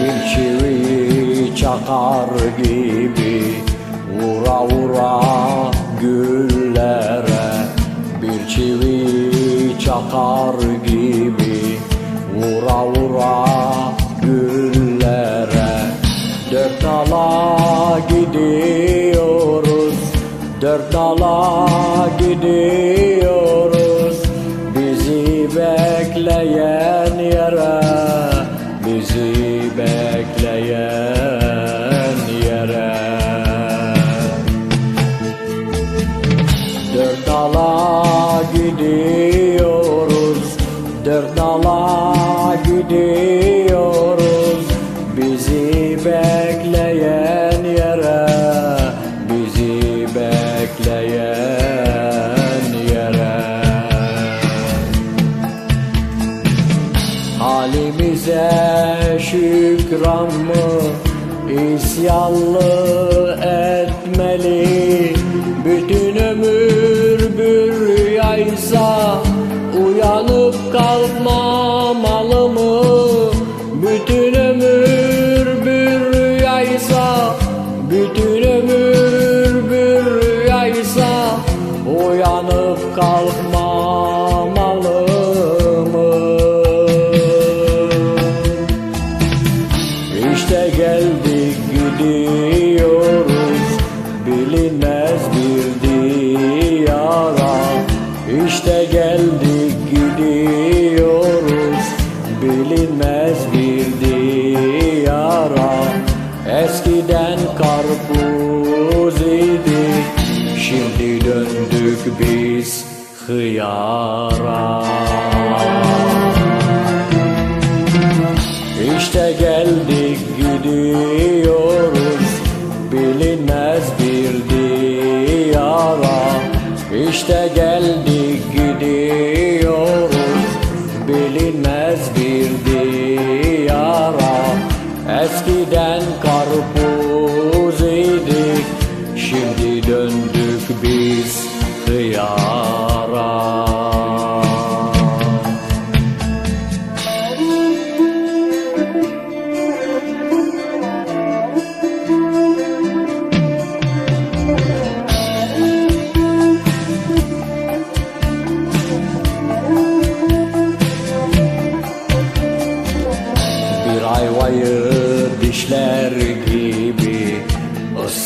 Bir çiviyi çakar gibi Vura vura güllere. Bir çiviyi çakar gibi Vura vura güllere. Dört dala gidiyoruz Dört dala gidiyoruz bekleyen yere Bizi şükran mı isyanlı etmeli. Bütün ömür bir rüyaysa uyanıp kalmamalı mı? Bütün ömür bir rüyaysa bütün ömür bir rüyaysa uyanıp kalkmamalı İşte geldik gidiyoruz. Bilinmez bir diyara. Eskiden karpuz idik şimdi döndük biz hıyara. İşte geldik gidiyoruz. Bilinmez bir diyara. İşte geldik gidiyoruz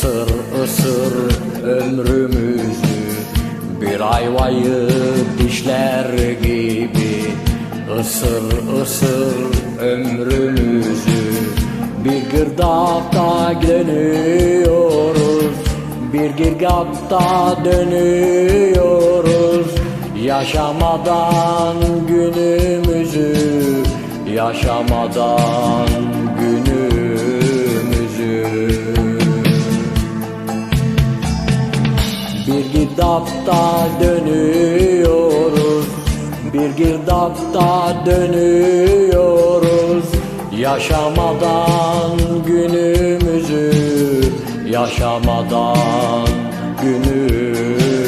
ısır ısır ömrümüzü. Bir ayvayı dişler gibi ısır ısır ömrümüzü. Bir girdapta dönüyoruz Bir girdapta dönüyoruz. Yaşamadan günümüzü Yaşamadan günümüzü girdapta dönüyoruz. Bir girdapta dönüyoruz. Yaşamadan günümüzü Yaşamadan günümüzü.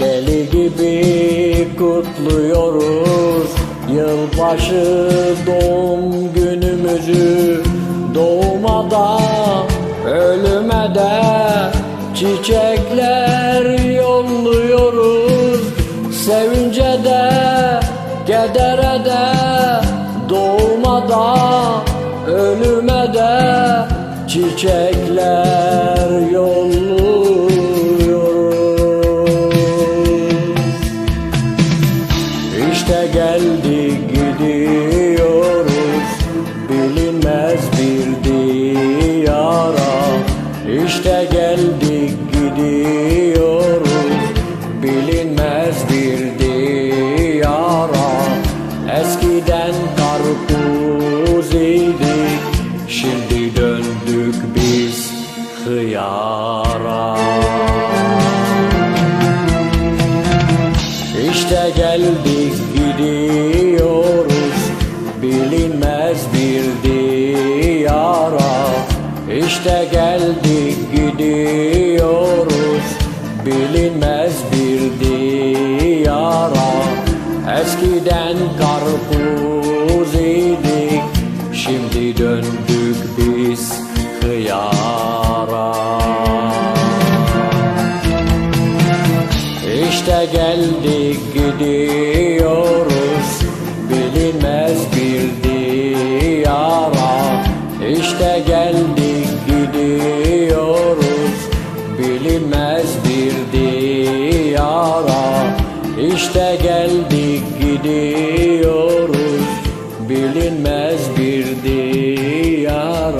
Deli gibi kutluyoruz. Yılbaşı doğum günümüzü. Doğuma da ölüme de Çiçekler yolluyoruz. Sevince de kedere de Doğuma da ölüme de Çiçekler Eskiden karpuz idik şimdi döndük biz hıyara. İşte geldik gidiyoruz bilinmez bir diyara. İşte geldik gidiyoruz İşte geldik gidiyoruz. Bilinmez bir diyara. İşte geldik gidiyoruz. Bilinmez bir diyara